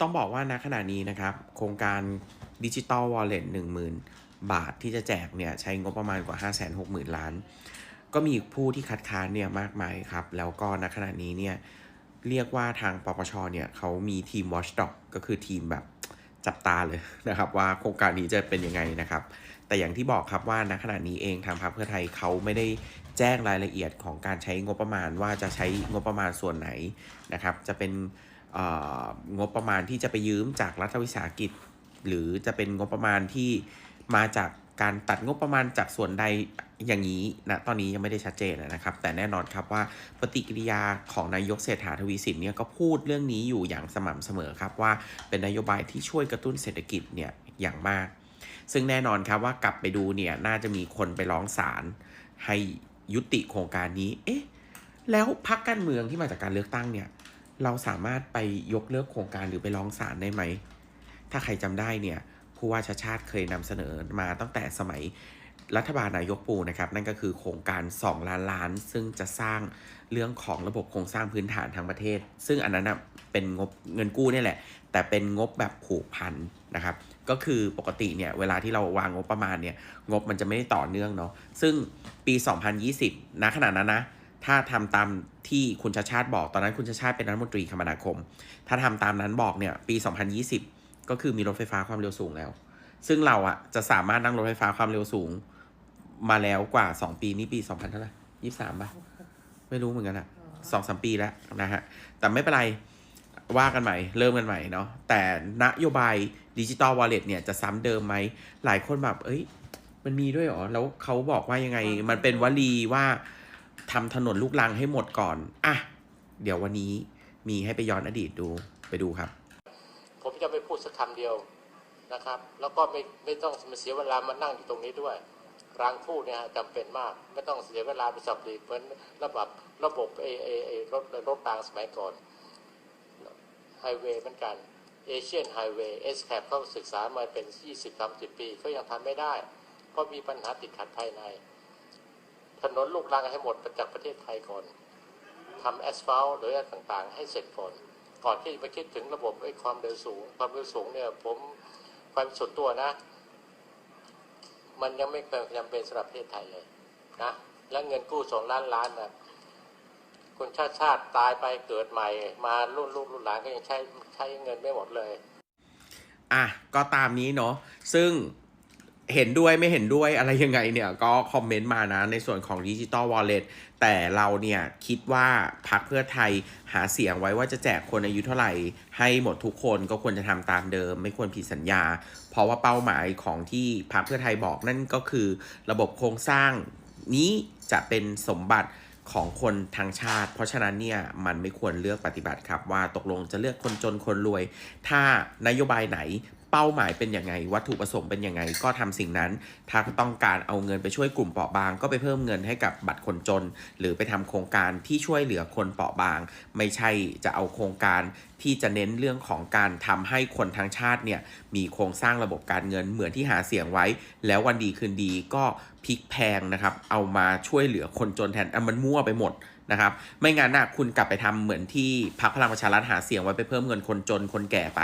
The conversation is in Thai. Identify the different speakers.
Speaker 1: ต้องบอกว่าณขณะนี้นะครับ โครงการดิจิ t a ลวอลเล็ตหนึ่งหมื่นบาทที่จะแจกเนี่ยใช้งบประมาณกว่า 5 6 0 0 0 0 ล้าน ก็มีผู้ที่คัดค้านเนี่ยมากมายครับ แล้วก็ณขณะนี้เนี่ยเรียกว่าทางปปชเนี่ยเขามีทีม Watchdog ก็คือทีมแบบจับตาเลยนะครับ ว่าโครงการนี้จะเป็นยังไงนะครับ แต่อย่างที่บอกครับว่าณขณะนี้เองทางพรรคเพื่อไทยเขาไม่ได้แจ้งรายละเอียดของการใช้งบประมาณว่าจะใช้งบประมาณส่วนไหนนะครับ จะเป็น งบประมาณที่จะไปยืมจากรัฐวิสาหกิจ หรือจะเป็นงบประมาณที่มาจากการตัดงบประมาณจากส่วนใดอย่างนี้นะตอนนี้ยังไม่ได้ชัดเจนนะครับ แต่แน่นอนครับว่าปฏิกิริยาของนายกเศรษฐาทวีสินเนี่ยก็พูดเรื่องนี้อยู่อย่างสม่ำเสมอครับว่าเป็นนโยบายที่ช่วยกระตุ้นเศรษฐกิจเนี่ยอย่างมาก ซึ่งแน่นอนครับว่ากลับไปดูเนี่ยน่าจะมีคนไปร้องศาลให้ยุติโครงการนี้ เอ๊ะ แล้วพักการเมืองที่มาจากการเลือกตั้งเนี่ย เราสามารถไปยกเลิกโครงการหรือไปร้องศาลได้ไหม ถ้าใครจำได้เนี่ยผู้ว่าชาติชาติเคยนำเสนอมาตั้งแต่สมัยรัฐบาลนายกปูนะครับ นั่นก็คือโครงการ 2 ล้านล้าน ซึ่งจะสร้างเรื่องของระบบโครงสร้างพื้นฐานทางประเทศ ซึ่งอันนั้นนะเป็นงบเงินกู้นี่แหละ แต่เป็นงบแบบผูกพันนะครับ ก็คือปกติเนี่ยเวลาที่เราวางงบประมาณเนี่ยงบมันจะไม่ได้ต่อเนื่องเนาะซึ่งปี 2020นะขนาดนั้นนะ ถ้าทำตามที่คุณชาชาติบอก ตอนนั้นคุณชาชาติเป็นรัฐมนตรีคมนาคม ถ้าทำตามนั้นบอกเนี่ย ปี 2020 ก็คือมีรถไฟฟ้าความเร็วสูงแล้ว ซึ่งเราอะจะสามารถนั่งรถไฟฟ้าความเร็วสูง มาแล้วกว่า 2 ปีนี่ปี 2000เท่าไหร่ยี่สามป่ะ ไม่รู้เหมือนกันอะสองสามปีแล้วนะฮะ แต่ไม่เป็นไร ว่ากันใหม่ เริ่มกันใหม่เนาะ แต่นโยบายดิจิตอลวอลเล็ตเนี่ยจะซ้ำเดิมไหม หลายคนแบบ เอ้ย มันมีด้วยหรอ แล้วเขาบอกว่ายังไง มันเป็นวลีว่า ทำถนนลูกลังให้หมดก่อน อะ เดี๋ยววันนี้มีให้ไปย้อนอดีตดูไปดูครับ
Speaker 2: ผมจะไม่พูดสักคำเดียวนะครับ แล้วก็ไม่ไม่ต้องมาเสียเวลามานั่งอยู่ตรงนี้ด้วยรางพูดเนี่ยจำเป็นมาก ไม่ต้องเสียเวลาไปสับหลีกเหมือนระบบระบบเอเอเอรถรถรางสมัยก่อนไฮเวย์เหมือนกันเอเชียนไฮเวย์เอสแคปเขาศึกษามาเป็น 20-30 ปีเขายังทำไม่ได้ เพราะมีปัญหาติดขัดภายใน ถนนลูกรังให้หมดจากประเทศไทยก่อนทำแอสฟัลต์หรืออะไรต่างๆ ให้เสร็จก่อน ก่อนที่จะไปคิดถึงระบบไอ้ความเร็วสูง ความเร็วสูงเนี่ยผมความส่วนตัวนะ มันยังไม่เป็นจำเป็นสำหรับประเทศไทยเลยนะแล้วเงินกู้สองล้านล้านนะคนชาติชาติตายไปเกิดใหม่ มารุ่นลูกรุ่นหลานก็ยังใช้ใช้เงินไม่หมดเลย
Speaker 1: อะ ก็ตามนี้เนาะซึ่ง เห็นด้วยไม่เห็นด้วยอะไรยังไงเนี่ยก็คอมเมนต์มานะในส่วนของดิจิ t a ลวอลเล็ตแต่เราเนี่ยคิดว่าพักเพื่อไทยหาเสียงไว้ว่าจะแจกคนอายุเท่าไหร่ ให้หมดทุกคนก็ควรจะทำตามเดิม ไม่ควรผิดสัญญา เพราะว่าเป้าหมายของที่พักเพื่อไทยบอกนั่นก็คือระบบโครงสร้างนี้จะเป็นสมบัติของคนทางชาติ เพราะฉะนั้นเนี่ยมันไม่ควรเลือกปฏิบัติครับว่าตกลงจะเลือกคนจนคนรวย ถ้านโยบายไหน เป้าหมายเป็นยังไง วัตถุประสงค์เป็นยังไง ก็ทำสิ่งนั้น ถ้าต้องการเอาเงินไปช่วยกลุ่มเปราะบาง ก็ไปเพิ่มเงินให้กับบัตรคนจน หรือไปทำโครงการที่ช่วยเหลือคนเปราะบาง ไม่ใช่จะเอาโครงการที่จะเน้นเรื่องของการทำให้คนทั้งชาติเนี่ยมีโครงสร้างระบบการเงินเหมือนที่หาเสียงไว้ แล้ววันดีคืนดีก็พลิกแพงนะครับ เอามาช่วยเหลือคนจนแทนอะมันมั่วไปหมดนะครับ ไม่งั้นนะคุณกลับไปทำเหมือนที่พรรคพลังประชารัฐหาเสียงไว้ไปเพิ่มเงินคนจนคนแก่ไป